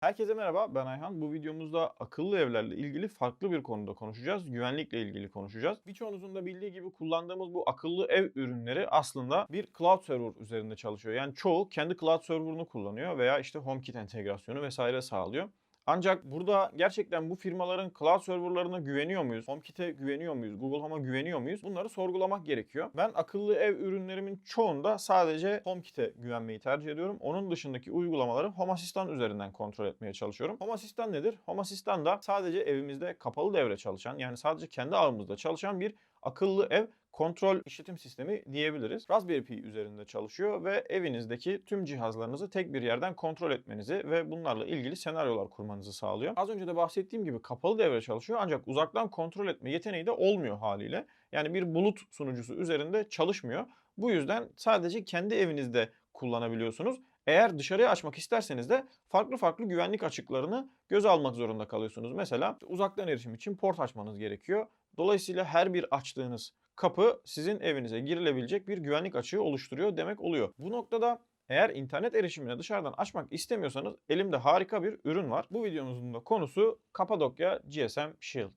Herkese merhaba, ben Ayhan. Bu videomuzda akıllı evlerle ilgili farklı bir konuda konuşacağız. Güvenlikle ilgili konuşacağız. Birçoğunuzun da bildiği gibi kullandığımız bu akıllı ev ürünleri aslında bir cloud server üzerinde çalışıyor. Yani çoğu kendi cloud server'ını kullanıyor veya işte HomeKit entegrasyonu vesaire sağlıyor. Ancak burada gerçekten bu firmaların cloud serverlarına güveniyor muyuz? HomeKit'e güveniyor muyuz? Google Home'a güveniyor muyuz? Bunları sorgulamak gerekiyor. Ben akıllı ev ürünlerimin çoğunda sadece HomeKit'e güvenmeyi tercih ediyorum. Onun dışındaki uygulamaları Home Assistant üzerinden kontrol etmeye çalışıyorum. Home Assistant nedir? Home Assistant da sadece evimizde kapalı devre çalışan yani sadece kendi ağımızda çalışan bir akıllı ev kontrol işletim sistemi diyebiliriz. Raspberry Pi üzerinde çalışıyor ve evinizdeki tüm cihazlarınızı tek bir yerden kontrol etmenizi ve bunlarla ilgili senaryolar kurmanızı sağlıyor. Az önce de bahsettiğim gibi kapalı devre çalışıyor ancak uzaktan kontrol etme yeteneği de olmuyor haliyle. Yani bir bulut sunucusu üzerinde çalışmıyor. Bu yüzden sadece kendi evinizde kullanabiliyorsunuz. Eğer dışarıya açmak isterseniz de farklı farklı güvenlik açıklarını göze almak zorunda kalıyorsunuz. Mesela uzaktan erişim için port açmanız gerekiyor. Dolayısıyla her bir açtığınız kapı sizin evinize girilebilecek bir güvenlik açığı oluşturuyor demek oluyor. Bu noktada eğer internet erişimini dışarıdan açmak istemiyorsanız elimde harika bir ürün var. Bu videomuzun da konusu Kapadokya GSM Shield.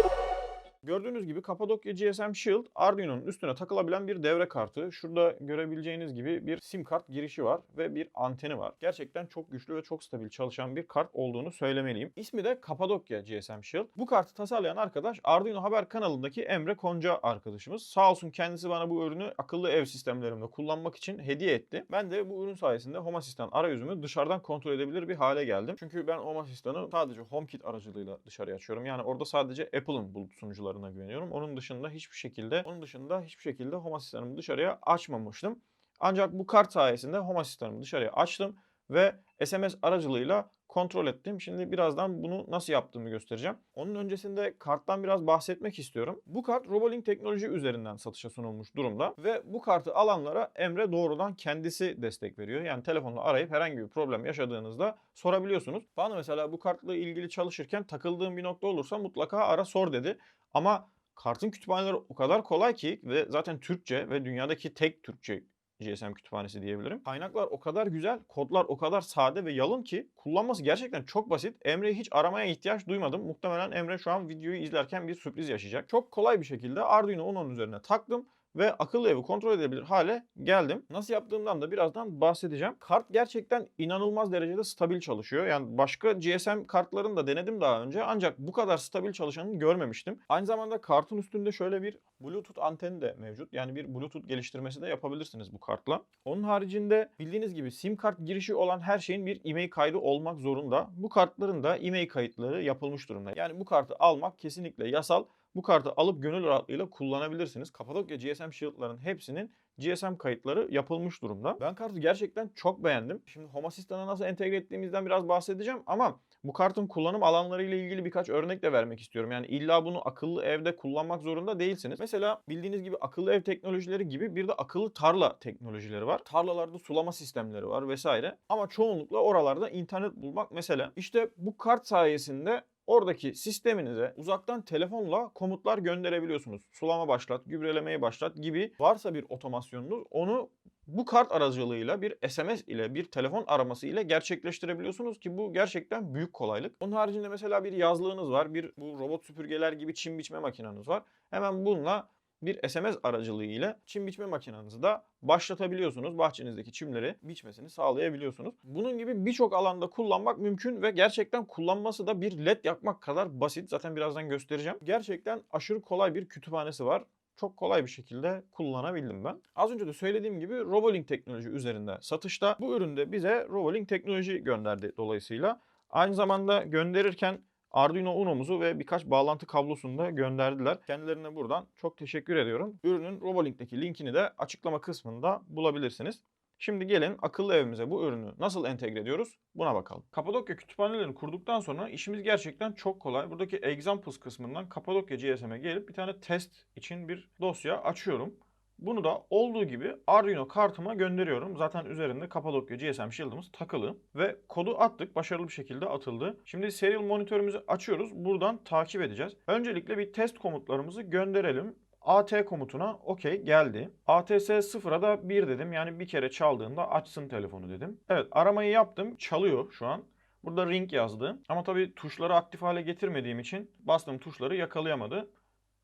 Gördüğünüz gibi Kapadokya GSM Shield Arduino'nun üstüne takılabilen bir devre kartı. Şurada görebileceğiniz gibi bir sim kart girişi var ve bir anteni var. Gerçekten çok güçlü ve çok stabil çalışan bir kart olduğunu söylemeliyim. İsmi de Kapadokya GSM Shield. Bu kartı tasarlayan arkadaş Arduino Haber kanalındaki Emre Konca arkadaşımız. Sağ olsun kendisi bana bu ürünü akıllı ev sistemlerimde kullanmak için hediye etti. Ben de bu ürün sayesinde Home Assistant arayüzümü dışarıdan kontrol edebilir bir hale geldim. Çünkü ben Home Assistant'ı sadece HomeKit aracılığıyla dışarıya açıyorum. Yani orada sadece Apple'ın bulut sunucularına güveniyorum. Onun dışında hiçbir şekilde onun dışında hiçbir şekilde Home Assistant'ımı dışarıya açmamıştım. Ancak bu kart sayesinde Home Assistant'ımı dışarıya açtım ve SMS aracılığıyla kontrol ettim. Şimdi birazdan bunu nasıl yaptığımı göstereceğim. Onun öncesinde karttan biraz bahsetmek istiyorum. Bu kart Robolink teknoloji üzerinden satışa sunulmuş durumda ve bu kartı alanlara Emre doğrudan kendisi destek veriyor. Yani telefonla arayıp herhangi bir problem yaşadığınızda sorabiliyorsunuz. Bana mesela bu kartla ilgili çalışırken takıldığım bir nokta olursa mutlaka ara sor dedi. Ama kartın kütüphaneleri o kadar kolay ki ve zaten Türkçe ve dünyadaki tek Türkçe GSM kütüphanesi diyebilirim. Kaynaklar o kadar güzel, kodlar o kadar sade ve yalın ki kullanması gerçekten çok basit. Emre'yi hiç aramaya ihtiyaç duymadım. Muhtemelen Emre şu an videoyu izlerken bir sürpriz yaşayacak. Çok kolay bir şekilde Arduino Uno'nun üzerine taktım ve akıllı evi kontrol edebilir hale geldim. Nasıl yaptığımdan da birazdan bahsedeceğim. Kart gerçekten inanılmaz derecede stabil çalışıyor. Yani başka GSM kartlarını da denedim daha önce ancak bu kadar stabil çalışanını görmemiştim. Aynı zamanda kartın üstünde şöyle bir Bluetooth anteni de mevcut. Yani bir Bluetooth geliştirmesi de yapabilirsiniz bu kartla. Onun haricinde bildiğiniz gibi sim kart girişi olan her şeyin bir e-mail kaydı olmak zorunda. Bu kartların da e-mail kayıtları yapılmış durumda. Yani bu kartı almak kesinlikle yasal. Bu kartı alıp gönül rahatlığıyla kullanabilirsiniz. Kapadokya GSM Shield'ların hepsinin GSM kayıtları yapılmış durumda. Ben kartı gerçekten çok beğendim. Şimdi Home Assistant'a nasıl entegre ettiğimizden biraz bahsedeceğim ama bu kartın kullanım alanları ile ilgili birkaç örnek de vermek istiyorum. Yani illa bunu akıllı evde kullanmak zorunda değilsiniz. Mesela bildiğiniz gibi akıllı ev teknolojileri gibi bir de akıllı tarla teknolojileri var. Tarlalarda sulama sistemleri var vesaire. Ama çoğunlukla oralarda internet bulmak mesele. İşte bu kart sayesinde Oradaki sisteminize uzaktan telefonla komutlar gönderebiliyorsunuz. Sulama başlat, gübrelemeyi başlat gibi varsa bir otomasyonunuz onu bu kart aracılığıyla bir SMS ile bir telefon araması ile gerçekleştirebiliyorsunuz ki bu gerçekten büyük kolaylık. Onun haricinde mesela bir yazlığınız var, bir bu robot süpürgeler gibi çim biçme makineniz var. Hemen bununla bir SMS aracılığı ile çim biçme makinenizi de başlatabiliyorsunuz. Bahçenizdeki çimleri biçmesini sağlayabiliyorsunuz. Bunun gibi birçok alanda kullanmak mümkün ve gerçekten kullanması da bir led yakmak kadar basit. Zaten birazdan göstereceğim. Gerçekten aşırı kolay bir kütüphanesi var çok kolay bir şekilde kullanabildim ben. Az önce de söylediğim gibi Robolink teknoloji üzerinde satışta. Bu üründe bize Robolink teknoloji gönderdi dolayısıyla. Aynı zamanda gönderirken Arduino Uno'muzu ve birkaç bağlantı kablosunu da gönderdiler. Kendilerine buradan çok teşekkür ediyorum. Ürünün Robolink'teki linkini de açıklama kısmında bulabilirsiniz. Şimdi gelin akıllı evimize bu ürünü nasıl entegre ediyoruz buna bakalım. Kapadokya kütüphanelerini kurduktan sonra işimiz gerçekten çok kolay. Buradaki examples kısmından Kapadokya GSM'e gelip bir tane test için bir dosya açıyorum. Bunu da olduğu gibi Arduino kartıma gönderiyorum. Zaten üzerinde Kapadokya GSM Shield'ımız takılı. Ve kodu attık. Başarılı bir şekilde atıldı. Şimdi serial monitörümüzü açıyoruz. Buradan takip edeceğiz. Öncelikle bir test komutlarımızı gönderelim. AT komutuna okey geldi. ATS 0'a da 1 dedim. Yani bir kere çaldığında açsın telefonu dedim. Evet aramayı yaptım. Çalıyor şu an. Burada ring yazdı. Ama tabii tuşları aktif hale getirmediğim için bastığım tuşları yakalayamadı.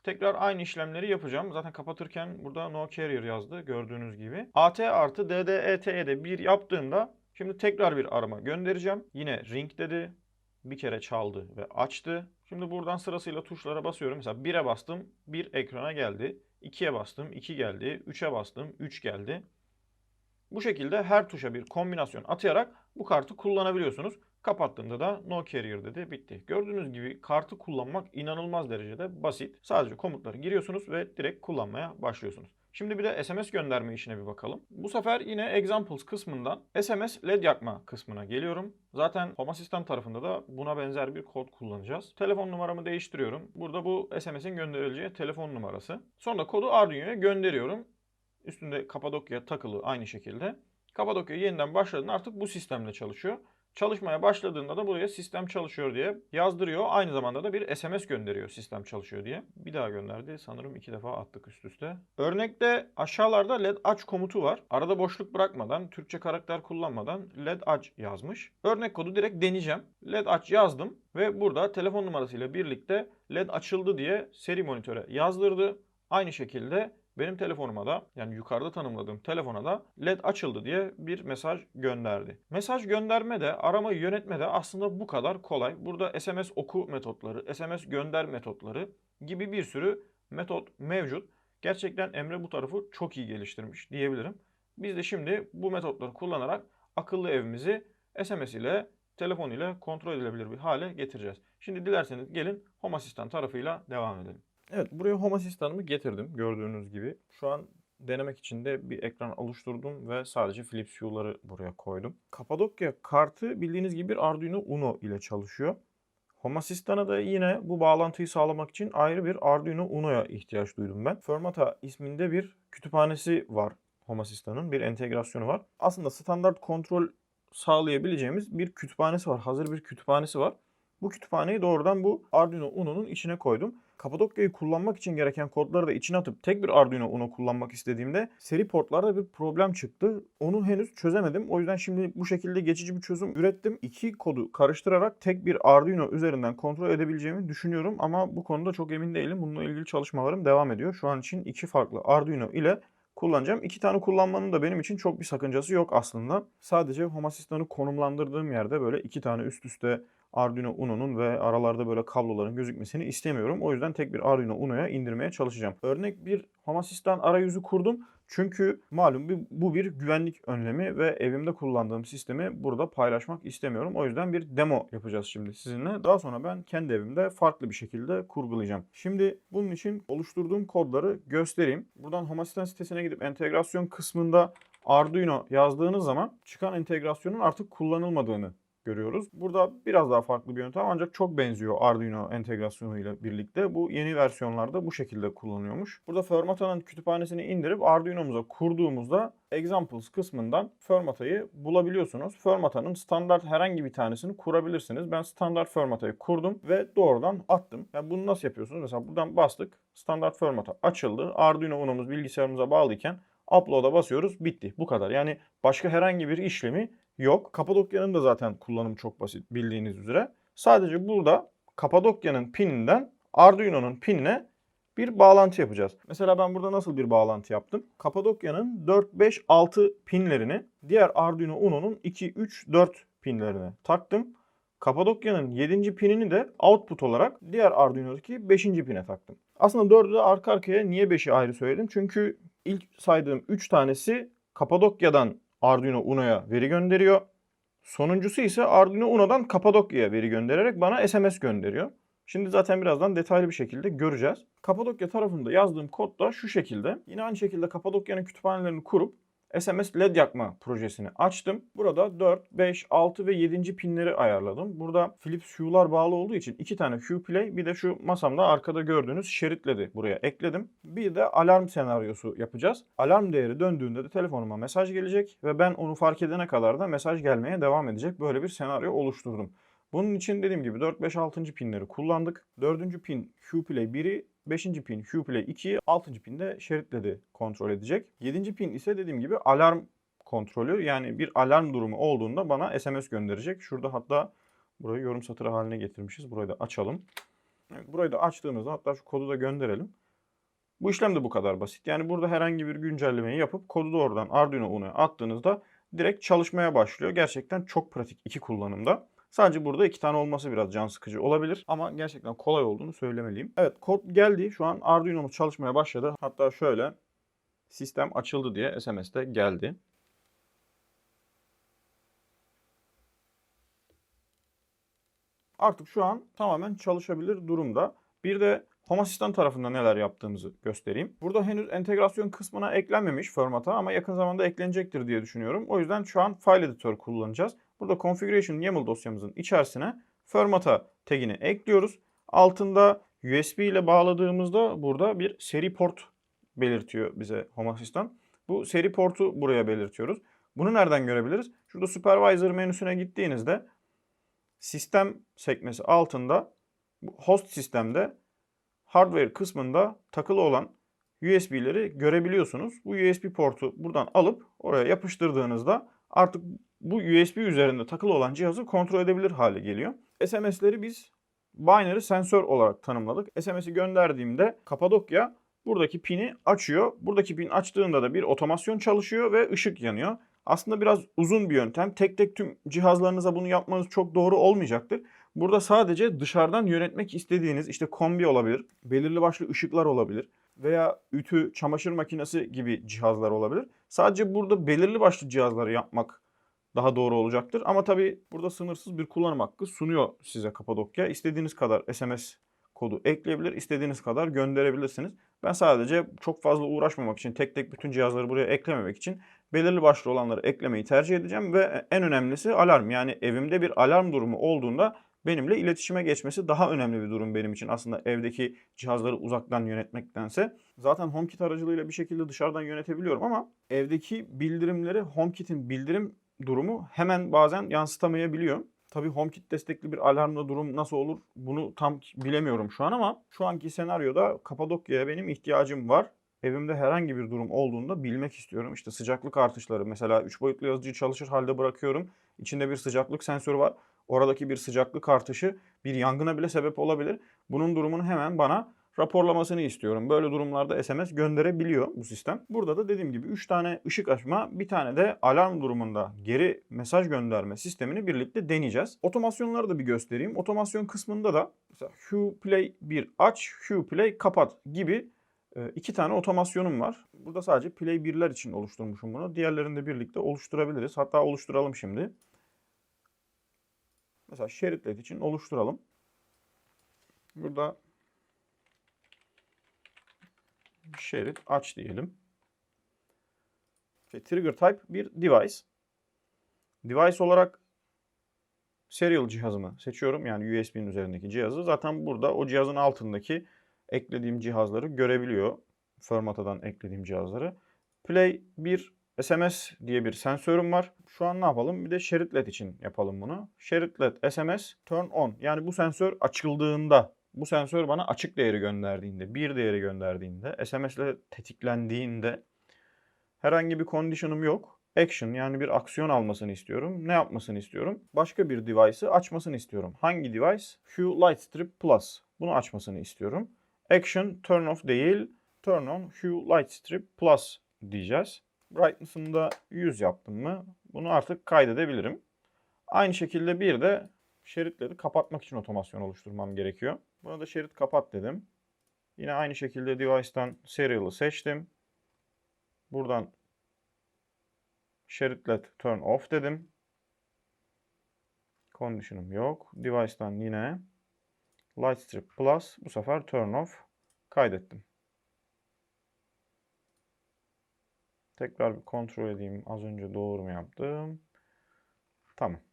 Tekrar aynı işlemleri yapacağım. Zaten kapatırken burada no carrier yazdı gördüğünüz gibi. AT artı DDET'ye de 1 yaptığımda şimdi tekrar bir arama göndereceğim. Yine ring dedi. Bir kere çaldı ve açtı. Şimdi buradan sırasıyla tuşlara basıyorum. Mesela 1'e bastım 1 ekrana geldi. 2'ye bastım 2 geldi. 3'e bastım 3 geldi. Bu şekilde her tuşa bir kombinasyon atayarak bu kartı kullanabiliyorsunuz. Kapattığımda da no carrier dedi bitti. Gördüğünüz gibi kartı kullanmak inanılmaz derecede basit. Sadece komutları giriyorsunuz ve direkt kullanmaya başlıyorsunuz. Şimdi bir de SMS gönderme işine bir bakalım. Bu sefer yine examples kısmından SMS led yakma kısmına geliyorum. Zaten Home Assistant tarafında da buna benzer bir kod kullanacağız. Telefon numaramı değiştiriyorum. Burada bu SMS'in gönderileceği telefon numarası. Sonra kodu Arduino'ya gönderiyorum. Üstünde Kapadokya takılı aynı şekilde. Kapadokya yeniden başladığında artık bu sistemle çalışıyor. Çalışmaya başladığında da buraya sistem çalışıyor diye yazdırıyor. Aynı zamanda da bir SMS gönderiyor sistem çalışıyor diye. Bir daha gönderdi. Sanırım iki defa attık üst üste. Örnekte aşağılarda led aç komutu var. Arada boşluk bırakmadan, Türkçe karakter kullanmadan led aç yazmış. Örnek kodu direkt deneyeceğim. Led aç yazdım ve burada telefon numarasıyla birlikte led açıldı diye seri monitöre yazdırdı. Aynı şekilde benim telefonuma da yani yukarıda tanımladığım telefona da led açıldı diye bir mesaj gönderdi. Mesaj gönderme de aramayı yönetme de aslında bu kadar kolay. Burada SMS oku metotları, SMS gönder metotları gibi bir sürü metot mevcut. Gerçekten Emre bu tarafı çok iyi geliştirmiş diyebilirim. Biz de şimdi bu metotları kullanarak akıllı evimizi SMS ile telefon ile kontrol edilebilir bir hale getireceğiz. Şimdi dilerseniz gelin Home Assistant tarafıyla devam edelim. Evet buraya Home Assistant'ımı getirdim gördüğünüz gibi. Şu an denemek için de bir ekran oluşturdum ve sadece Philips Hue'ları buraya koydum. Kapadokya kartı bildiğiniz gibi bir Arduino Uno ile çalışıyor. Home Assistant'a da yine bu bağlantıyı sağlamak için ayrı bir Arduino Uno'ya ihtiyaç duydum ben. Fermata isminde bir kütüphanesi var Home Assistant'ın. Bir entegrasyonu var. Aslında standart kontrol sağlayabileceğimiz bir kütüphanesi var. Hazır bir kütüphanesi var. Bu kütüphaneyi doğrudan bu Arduino Uno'nun içine koydum. Kapadokya'yı kullanmak için gereken kodları da içine atıp tek bir Arduino Uno kullanmak istediğimde seri portlarda bir problem çıktı. Onu henüz çözemedim. O yüzden şimdi bu şekilde geçici bir çözüm ürettim. İki kodu karıştırarak tek bir Arduino üzerinden kontrol edebileceğimi düşünüyorum ama bu konuda çok emin değilim. Bununla ilgili çalışmalarım devam ediyor. Şu an için iki farklı Arduino ile kullanacağım. İki tane kullanmanın da benim için çok bir sakıncası yok aslında. Sadece Home Assistant'ı konumlandırdığım yerde böyle iki tane üst üste Arduino Uno'nun ve aralarda böyle kabloların gözükmesini istemiyorum. O yüzden tek bir Arduino Uno'ya indirmeye çalışacağım. Örnek bir Home Assistant arayüzü kurdum. Çünkü malum bu bir güvenlik önlemi ve evimde kullandığım sistemi burada paylaşmak istemiyorum. O yüzden bir demo yapacağız şimdi sizinle. Daha sonra ben kendi evimde farklı bir şekilde kurgulayacağım. Şimdi bunun için oluşturduğum kodları göstereyim. Buradan Home Assistant sitesine gidip entegrasyon kısmında Arduino yazdığınız zaman çıkan entegrasyonun artık kullanılmadığını görüyoruz. Burada biraz daha farklı bir yöntem ancak çok benziyor Arduino entegrasyonu ile birlikte. Bu yeni versiyonlarda bu şekilde kullanıyormuş. Burada Fermata'nın kütüphanesini indirip Arduino'muza kurduğumuzda Examples kısmından Fermata'yı bulabiliyorsunuz. Fermata'nın standart herhangi bir tanesini kurabilirsiniz. Ben standart Fermata'yı kurdum ve doğrudan attım. Yani bunu nasıl yapıyorsunuz? Mesela buradan bastık. Standart Fermata açıldı. Arduino Uno'muz bilgisayarımıza bağlıyken Upload'a basıyoruz. Bitti. Bu kadar. Yani başka herhangi bir işlemi yok. Kapadokya'nın da zaten kullanımı çok basit bildiğiniz üzere. Sadece burada Kapadokya'nın pininden Arduino'nun pinine bir bağlantı yapacağız. Mesela ben burada nasıl bir bağlantı yaptım? Kapadokya'nın 4, 5, 6 pinlerini diğer Arduino Uno'nun 2, 3, 4 pinlerine taktım. Kapadokya'nın 7. pinini de output olarak diğer Arduino'daki 5. pine taktım. Aslında 4'ü de arka arkaya niye 5'i ayrı söyledim? Çünkü ilk saydığım 3 tanesi Kapadokya'dan Arduino Uno'ya veri gönderiyor. Sonuncusu ise Arduino Uno'dan Kapadokya'ya veri göndererek bana SMS gönderiyor. Şimdi zaten birazdan detaylı bir şekilde göreceğiz. Kapadokya tarafında yazdığım kod da şu şekilde. Yine aynı şekilde Kapadokya'nın kütüphanelerini kurup SMS LED yakma projesini açtım. Burada 4, 5, 6 ve 7. pinleri ayarladım. Burada Philips Hue'lar bağlı olduğu için iki tane Hue Play bir de şu masamda arkada gördüğünüz şerit LED'i buraya ekledim. Bir de alarm senaryosu yapacağız. Alarm değeri döndüğünde de telefonuma mesaj gelecek ve ben onu fark edene kadar da mesaj gelmeye devam edecek. Böyle bir senaryo oluşturdum. Bunun için dediğim gibi 4, 5, 6. pinleri kullandık. 4. pin Hue Play 1'i 5. pin Hue Play 2'yi, 6. pin de şeritledi kontrol edecek. 7. pin ise dediğim gibi alarm kontrolü yani bir alarm durumu olduğunda bana SMS gönderecek. Şurada hatta burayı yorum satırı haline getirmişiz. Burayı da açalım. Evet, burayı da açtığımızda hatta şu kodu da gönderelim. Bu işlem de bu kadar basit. Yani burada herhangi bir güncellemeyi yapıp kodu da oradan Arduino Uno'ya attığınızda direkt çalışmaya başlıyor. Gerçekten çok pratik iki kullanımda. Sadece burada iki tane olması biraz can sıkıcı olabilir ama gerçekten kolay olduğunu söylemeliyim. Evet kod geldi. Şu an Arduino'muz çalışmaya başladı. Hatta şöyle sistem açıldı diye SMS de geldi. Artık şu an tamamen çalışabilir durumda. Bir de Home Assistant tarafında neler yaptığımızı göstereyim. Burada henüz entegrasyon kısmına eklenmemiş formata ama yakın zamanda eklenecektir diye düşünüyorum. O yüzden şu an File Editor kullanacağız. Burada Configuration YAML dosyamızın içerisine Fermata tagini ekliyoruz. Altında USB ile bağladığımızda burada bir seri port belirtiyor bize Home Assistant. Bu seri portu buraya belirtiyoruz. Bunu nereden görebiliriz? Şurada Supervisor menüsüne gittiğinizde sistem sekmesi altında host sistemde hardware kısmında takılı olan USB'leri görebiliyorsunuz. Bu USB portu buradan alıp oraya yapıştırdığınızda artık bu USB üzerinde takılı olan cihazı kontrol edebilir hale geliyor. SMS'leri biz binary sensör olarak tanımladık. SMS'i gönderdiğimde Kapadokya buradaki pini açıyor. Buradaki pin açtığında da bir otomasyon çalışıyor ve ışık yanıyor. Aslında biraz uzun bir yöntem. Tek tek tüm cihazlarınıza bunu yapmanız çok doğru olmayacaktır. Burada sadece dışarıdan yönetmek istediğiniz işte kombi olabilir, belirli başlı ışıklar olabilir veya ütü, çamaşır makinesi gibi cihazlar olabilir. Sadece burada belirli başlı cihazları yapmak daha doğru olacaktır. Ama tabii burada sınırsız bir kullanım hakkı sunuyor size Kapadokya. İstediğiniz kadar SMS kodu ekleyebilir, istediğiniz kadar gönderebilirsiniz. Ben sadece çok fazla uğraşmamak için, tek tek bütün cihazları buraya eklememek için belirli başlı olanları eklemeyi tercih edeceğim ve en önemlisi alarm. Yani evimde bir alarm durumu olduğunda benimle iletişime geçmesi daha önemli bir durum benim için. Aslında evdeki cihazları uzaktan yönetmektense. Zaten HomeKit aracılığıyla bir şekilde dışarıdan yönetebiliyorum ama evdeki bildirimleri HomeKit'in bildirim durumu hemen bazen yansıtamayabiliyor. Tabii HomeKit destekli bir alarmla durum nasıl olur bunu tam bilemiyorum şu an ama şu anki senaryoda Kapadokya'ya benim ihtiyacım var. Evimde herhangi bir durum olduğunda bilmek istiyorum. İşte sıcaklık artışları mesela 3 boyutlu yazıcıyı çalışır halde bırakıyorum. İçinde bir sıcaklık sensörü var. Oradaki bir sıcaklık artışı bir yangına bile sebep olabilir. Bunun durumunu hemen bana raporlamasını istiyorum. Böyle durumlarda SMS gönderebiliyor bu sistem. Burada da dediğim gibi 3 tane ışık açma, bir tane de alarm durumunda geri mesaj gönderme sistemini birlikte deneyeceğiz. Otomasyonları da bir göstereyim. Otomasyon kısmında da mesela Hue Play 1 aç, Hue Play kapat gibi e, iki tane otomasyonum var. Burada sadece Play 1'ler için oluşturmuşum bunu. Diğerlerini de birlikte oluşturabiliriz. Hatta oluşturalım şimdi. Mesela şerit led için oluşturalım. Burada şerit aç diyelim. Şey, trigger type bir device. Device olarak serial cihazımı seçiyorum. Yani USB'nin üzerindeki cihazı. Zaten burada o cihazın altındaki eklediğim cihazları görebiliyor. Formatadan eklediğim cihazları. Play bir SMS diye bir sensörüm var. Şu an ne yapalım? Bir de şerit led için yapalım bunu. Şerit led SMS turn on. Yani bu sensör açıldığında bu sensör bana açık değeri gönderdiğinde, bir değeri gönderdiğinde, SMS ile tetiklendiğinde herhangi bir condition'ım yok. Action yani bir aksiyon almasını istiyorum. Ne yapmasını istiyorum? Başka bir device'ı açmasını istiyorum. Hangi device? Hue Lightstrip Plus. Bunu açmasını istiyorum. Action turn off değil, turn on Hue Lightstrip Plus diyeceğiz. Brightness'ını da 100 yaptım mı bunu artık kaydedebilirim. Aynı şekilde bir de şeritleri kapatmak için otomasyon oluşturmam gerekiyor. Buna da şerit kapat dedim. Yine aynı şekilde device'tan serial'ı seçtim. Buradan şerit led turn off dedim. Condition'ım yok. Device'tan yine light strip plus bu sefer turn off kaydettim. Tekrar bir kontrol edeyim. Az önce doğru mu yaptım? Tamam.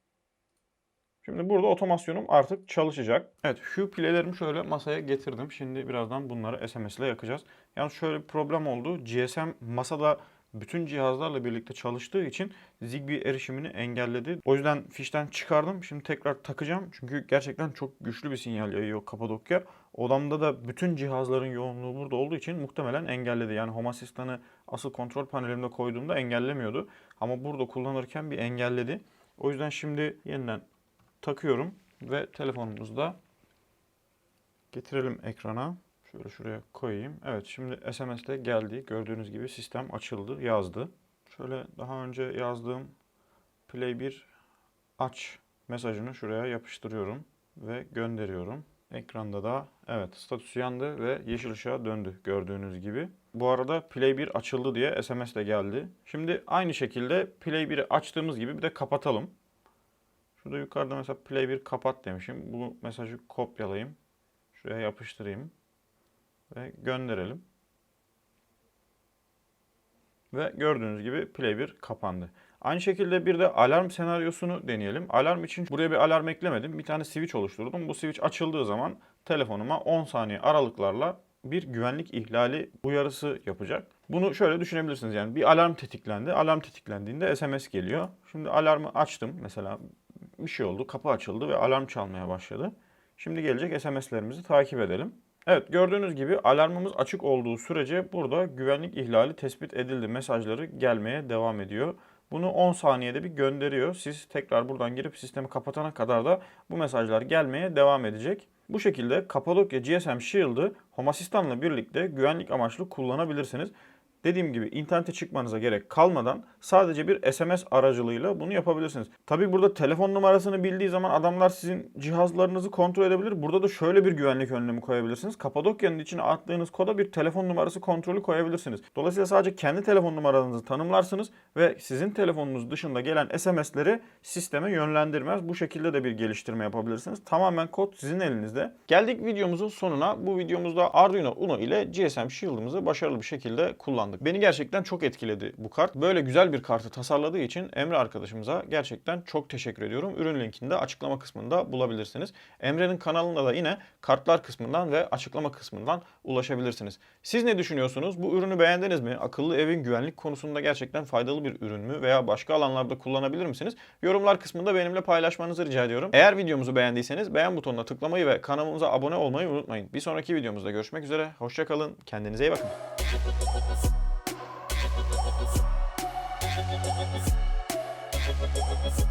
Şimdi burada otomasyonum artık çalışacak. Evet şu pilelerimi şöyle masaya getirdim. Şimdi birazdan bunları SMS ile yakacağız. Yalnız şöyle bir problem oldu. GSM masada bütün cihazlarla birlikte çalıştığı için Zigbee erişimini engelledi. O yüzden fişten çıkardım. Şimdi tekrar takacağım. Çünkü gerçekten çok güçlü bir sinyal yayıyor Kapadokya. Odamda da bütün cihazların yoğunluğu burada olduğu için muhtemelen engelledi. Yani Home Assistant'ı asıl kontrol panelimde koyduğumda engellemiyordu. Ama burada kullanırken bir engelledi. O yüzden şimdi yeniden takıyorum ve telefonumuzu da getirelim ekrana. Şöyle şuraya koyayım. Evet şimdi SMS de geldi. Gördüğünüz gibi sistem açıldı, yazdı. Şöyle daha önce yazdığım Play 1 aç mesajını şuraya yapıştırıyorum ve gönderiyorum. Ekranda da evet statüsü yandı ve yeşil ışığa döndü gördüğünüz gibi. Bu arada Play 1 açıldı diye SMS de geldi. Şimdi aynı şekilde Play 1'i açtığımız gibi bir de kapatalım. Şurada yukarıda mesela Play 1 kapat demişim. Bu mesajı kopyalayayım. Şuraya yapıştırayım. Ve gönderelim. Ve gördüğünüz gibi Play 1 kapandı. Aynı şekilde bir de alarm senaryosunu deneyelim. Alarm için buraya bir alarm eklemedim. Bir tane switch oluşturdum. Bu switch açıldığı zaman telefonuma 10 saniye aralıklarla bir güvenlik ihlali uyarısı yapacak. Bunu şöyle düşünebilirsiniz yani bir alarm tetiklendi. Alarm tetiklendiğinde SMS geliyor. Şimdi alarmı açtım mesela bir şey oldu kapı açıldı ve alarm çalmaya başladı. Şimdi gelecek SMS'lerimizi takip edelim. Evet gördüğünüz gibi alarmımız açık olduğu sürece burada güvenlik ihlali tespit edildi mesajları gelmeye devam ediyor. Bunu 10 saniyede bir gönderiyor. Siz tekrar buradan girip sistemi kapatana kadar da bu mesajlar gelmeye devam edecek. Bu şekilde Kapadokya GSM Shield'ı Home Assistant'la birlikte güvenlik amaçlı kullanabilirsiniz. Dediğim gibi internete çıkmanıza gerek kalmadan sadece bir SMS aracılığıyla bunu yapabilirsiniz. Tabi burada telefon numarasını bildiği zaman adamlar sizin cihazlarınızı kontrol edebilir. Burada da şöyle bir güvenlik önlemi koyabilirsiniz. Kapadokya'nın içine attığınız koda bir telefon numarası kontrolü koyabilirsiniz. Dolayısıyla sadece kendi telefon numaranızı tanımlarsınız ve sizin telefonunuz dışında gelen SMS'leri sisteme yönlendirmez. Bu şekilde de bir geliştirme yapabilirsiniz. Tamamen kod sizin elinizde. Geldik videomuzun sonuna. Bu videomuzda Arduino Uno ile GSM Shield'ımızı başarılı bir şekilde kullandık. Beni gerçekten çok etkiledi bu kart. Böyle güzel bir kartı tasarladığı için Emre arkadaşımıza gerçekten çok teşekkür ediyorum. Ürün linkini de açıklama kısmında bulabilirsiniz. Emre'nin kanalında da yine kartlar kısmından ve açıklama kısmından ulaşabilirsiniz. Siz ne düşünüyorsunuz? Bu ürünü beğendiniz mi? Akıllı evin güvenlik konusunda gerçekten faydalı bir ürün mü? Veya başka alanlarda kullanabilir misiniz? Yorumlar kısmında benimle paylaşmanızı rica ediyorum. Eğer videomuzu beğendiyseniz beğen butonuna tıklamayı ve kanalımıza abone olmayı unutmayın. Bir sonraki videomuzda görüşmek üzere. Hoşçakalın. Kendinize iyi bakın. Yes.